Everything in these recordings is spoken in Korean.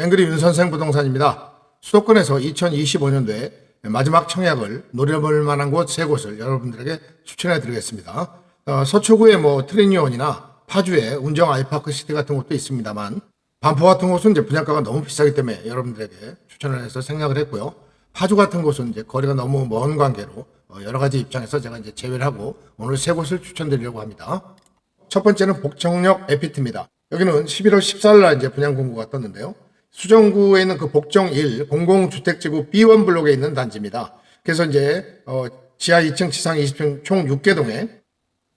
앵그리 윤선생 부동산입니다. 수도권에서 2025년도에 마지막 청약을 노려볼 만한 곳 세 곳을 여러분들에게 추천해 드리겠습니다. 어, 서초구의 뭐 트리니온이나 파주의 운정 아이파크 시티 같은 곳도 있습니다만 반포 같은 곳은 이제 분양가가 너무 비싸기 때문에 여러분들에게 추천을 해서 생각을 했고요. 파주 같은 곳은 이제 거리가 너무 먼 관계로 어, 여러 가지 입장에서 제가 이제 제외를 하고 오늘 세 곳을 추천드리려고 합니다. 첫 번째는 복정역 에피트입니다. 여기는 11월 14일 날 이제 분양 공고가 떴는데요. 수정구에 있는 그 복정 1 공공주택지구 B1 블록에 있는 단지입니다. 그래서 이제 어, 지하 2층, 지상 20층 총 6개 동에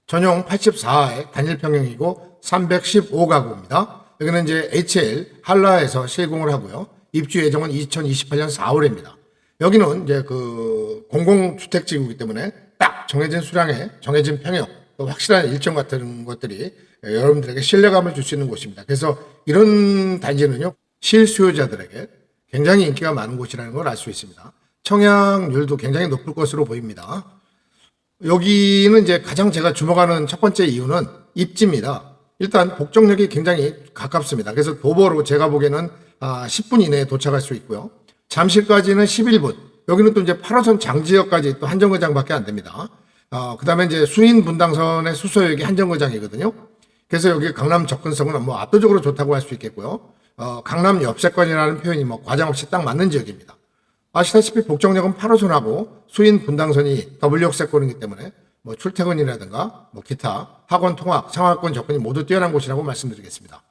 전용 84의 단일 평형이고 315가구입니다. 여기는 이제 HL 한라에서 실공을 하고요. 입주 예정은 2028년 4월입니다. 여기는 이제 그 공공주택지구이기 때문에 딱 정해진 수량에 정해진 평형, 또 확실한 일정 같은 것들이 여러분들에게 신뢰감을 줄 수 있는 곳입니다. 그래서 이런 단지는요, 실수요자들에게 굉장히 인기가 많은 곳이라는 걸 알 수 있습니다. 청약률도 굉장히 높을 것으로 보입니다. 여기는 이제 가장 제가 주목하는 첫 번째 이유는 입지입니다. 일단 복정역이 굉장히 가깝습니다. 그래서 도보로 제가 보기에는 아, 10분 이내에 도착할 수 있고요. 잠실까지는 11분. 여기는 또 이제 8호선 장지역까지 또 한정거장밖에 안 됩니다. 어, 그 다음에 이제 수인 분당선의 수서역이 한정거장이거든요. 그래서 여기 강남 접근성은 뭐 압도적으로 좋다고 할 수 있겠고요. 어, 강남 옆세권이라는 표현이 뭐 과장없이 딱 맞는 지역입니다. 아시다시피 복정역은 8호선하고 수인 분당선이 W 역세권이기 때문에 뭐 출퇴근이라든가 뭐 기타 학원 통학 생활권 접근이 모두 뛰어난 곳이라고 말씀드리겠습니다.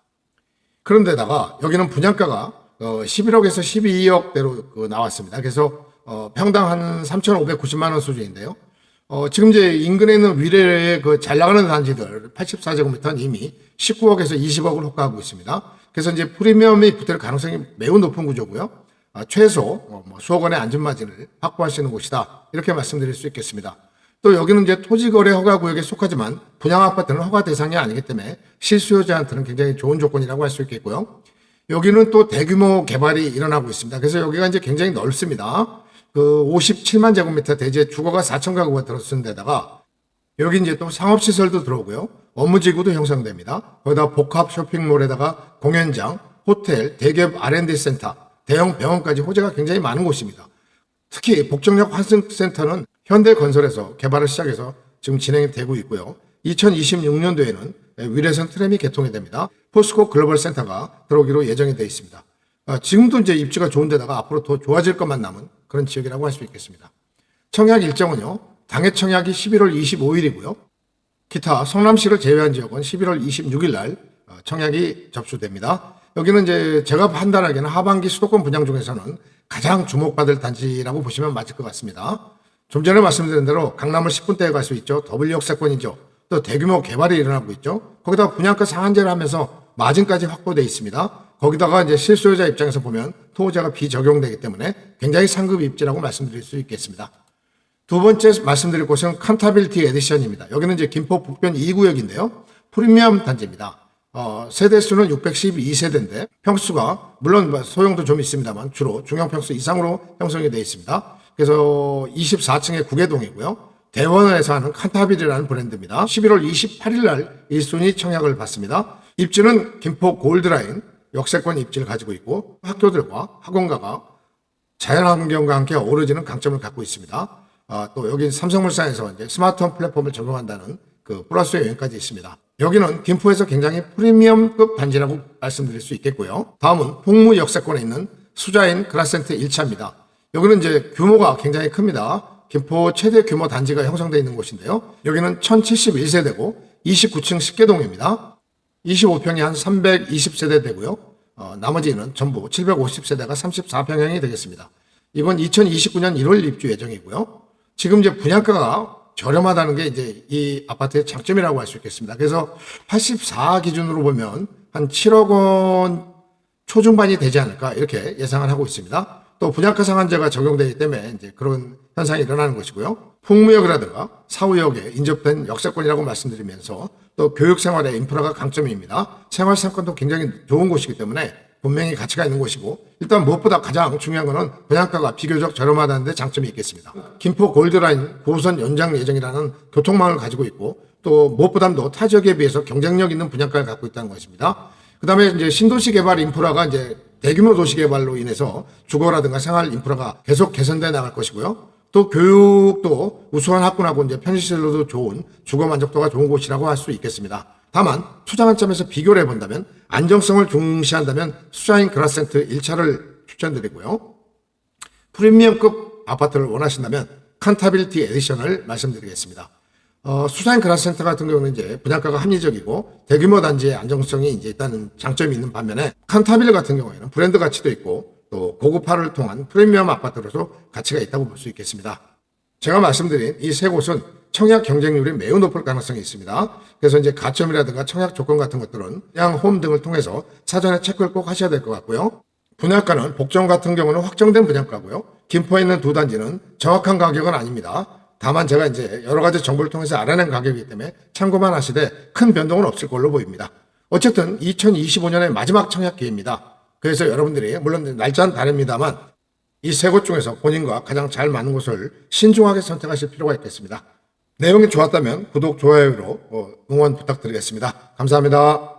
그런데다가 여기는 분양가가 어 11억에서 12억대로 그 나왔습니다. 그래서 어 평당 한 3,590만 원 수준인데요. 어 지금 이제 인근에 있는 위례의 그 잘 나가는 단지들 84제곱미터는 이미 19억에서 20억을 호가하고 있습니다. 그래서 이제 프리미엄이 붙을 가능성이 매우 높은 구조고요. 아, 최소 어, 뭐 수억 원의 안전마진을 확보할 수 있는 곳이다. 이렇게 말씀드릴 수 있겠습니다. 또 여기는 이제 토지거래 허가 구역에 속하지만 분양 아파트는 허가 대상이 아니기 때문에 실수요자한테는 굉장히 좋은 조건이라고 할 수 있겠고요. 여기는 또 대규모 개발이 일어나고 있습니다. 그래서 여기가 이제 굉장히 넓습니다. 그 57만 제곱미터 대지에 주거가 4천 가구가 들어서는 데다가 여기 이제 또 상업시설도 들어오고요. 업무지구도 형성됩니다. 거기다 복합 쇼핑몰에다가 공연장, 호텔, 대기업 R&D 센터, 대형 병원까지 호재가 굉장히 많은 곳입니다. 특히 복정역 환승센터는 현대건설에서 개발을 시작해서 지금 진행이 되고 있고요. 2026년도에는 위례선 트램이 개통이 됩니다. 포스코 글로벌 센터가 들어오기로 예정이 되어 있습니다. 아, 지금도 이제 입지가 좋은 데다가 앞으로 더 좋아질 것만 남은 그런 지역이라고 할 수 있겠습니다. 청약 일정은요. 당해 청약이 11월 25일이고요. 기타 성남시를 제외한 지역은 11월 26일 날 어, 청약이 접수됩니다. 여기는 이제 제가 판단하기에는 하반기 수도권 분양 중에서는 가장 주목받을 단지라고 보시면 맞을 것 같습니다. 좀 전에 말씀드린 대로 강남을 10분대에 갈 수 있죠. 더블 역세권이죠. 또 대규모 개발이 일어나고 있죠. 거기다 분양가 상한제를 하면서 마진까지 확보돼 있습니다. 거기다가 이제 실수요자 입장에서 보면 토호자가 비적용되기 때문에 굉장히 상급 입지라고 말씀드릴 수 있겠습니다. 두 번째 말씀드릴 곳은 칸타빌티 에디션입니다. 여기는 이제 김포 북변 2구역인데요. 프리미엄 단지입니다. 어, 세대 수는 612세대인데 평수가 물론 뭐 소형도 좀 있습니다만 주로 중형 평수 이상으로 형성이 되어 있습니다. 그래서 24층의 구개동이고요. 대원에서 하는 칸타빌이라는 브랜드입니다. 11월 28일 날 1순위 청약을 받습니다. 입지는 김포 골드라인 역세권 입지를 가지고 있고 학교들과 학원가가 자연환경과 함께 어우러지는 강점을 갖고 있습니다. 아, 또 여기 삼성물산에서 이제 스마트홈 플랫폼을 적용한다는 그 플러스 요인까지 있습니다. 여기는 김포에서 굉장히 프리미엄급 단지라고 말씀드릴 수 있겠고요. 다음은 풍무 역세권에 있는 수자인 그라센트 1차입니다. 여기는 이제 규모가 굉장히 큽니다. 김포 최대 규모 단지가 형성되어 있는 곳인데요. 여기는 1071세대고 29층 10개동입니다. 25평이 한 320세대 되고요. 어, 나머지는 전부 750세대가 34평형이 되겠습니다. 이건 2029년 1월 입주 예정이고요. 지금 이제 분양가가 저렴하다는 게 이제 이 아파트의 장점이라고 할 수 있겠습니다. 그래서 84 기준으로 보면 한 7억 원 초중반이 되지 않을까 이렇게 예상을 하고 있습니다. 또 분양가 상한제가 적용되기 때문에 이제 그런 현상이 일어나는 것이고요. 풍무역이라든가 사후역에 인접된 역세권이라고 말씀드리면서 또 교육생활의 인프라가 강점입니다. 생활상권도 굉장히 좋은 곳이기 때문에 분명히 가치가 있는 곳이고 일단 무엇보다 가장 중요한 것은 분양가가 비교적 저렴하다는 데 장점이 있겠습니다. 김포 골드라인 고선 연장 예정이라는 교통망을 가지고 있고 또 무엇보다도 타 지역에 비해서 경쟁력 있는 분양가를 갖고 있다는 것입니다. 그다음에 이제 신도시 개발 인프라가 이제 대규모 도시 개발로 인해서 주거라든가 생활 인프라가 계속 개선돼 나갈 것이고요. 또 교육도 우수한 학군하고 이제 편의시설로도 좋은 주거 만족도가 좋은 곳이라고 할 수 있겠습니다. 다만 투자 관점에서 비교를 해본다면 안정성을 중시한다면 수자인 그라센트 1차를 추천드리고요. 프리미엄급 아파트를 원하신다면 칸타빌티 에디션을 말씀드리겠습니다. 어, 수자인 그라센터 같은 경우는 이제 분양가가 합리적이고 대규모 단지의 안정성이 이제 일단은 장점이 있는 반면에 칸타빌 같은 경우에는 브랜드 가치도 있고 또 고급화를 통한 프리미엄 아파트로서 가치가 있다고 볼 수 있겠습니다. 제가 말씀드린 이 세 곳은 청약 경쟁률이 매우 높을 가능성이 있습니다. 그래서 이제 가점이라든가 청약 조건 같은 것들은 양홈 등을 통해서 사전에 체크를 꼭 하셔야 될 것 같고요. 분양가는 복정 같은 경우는 확정된 분양가고요. 김포에 있는 두 단지는 정확한 가격은 아닙니다. 다만 제가 이제 여러 가지 정보를 통해서 알아낸 가격이기 때문에 참고만 하시되 큰 변동은 없을 걸로 보입니다. 어쨌든 2025년의 마지막 청약 기회입니다. 그래서 여러분들이 물론 날짜는 다릅니다만 이 세 곳 중에서 본인과 가장 잘 맞는 곳을 신중하게 선택하실 필요가 있겠습니다. 내용이 좋았다면 구독, 좋아요로 어, 응원 부탁드리겠습니다. 감사합니다.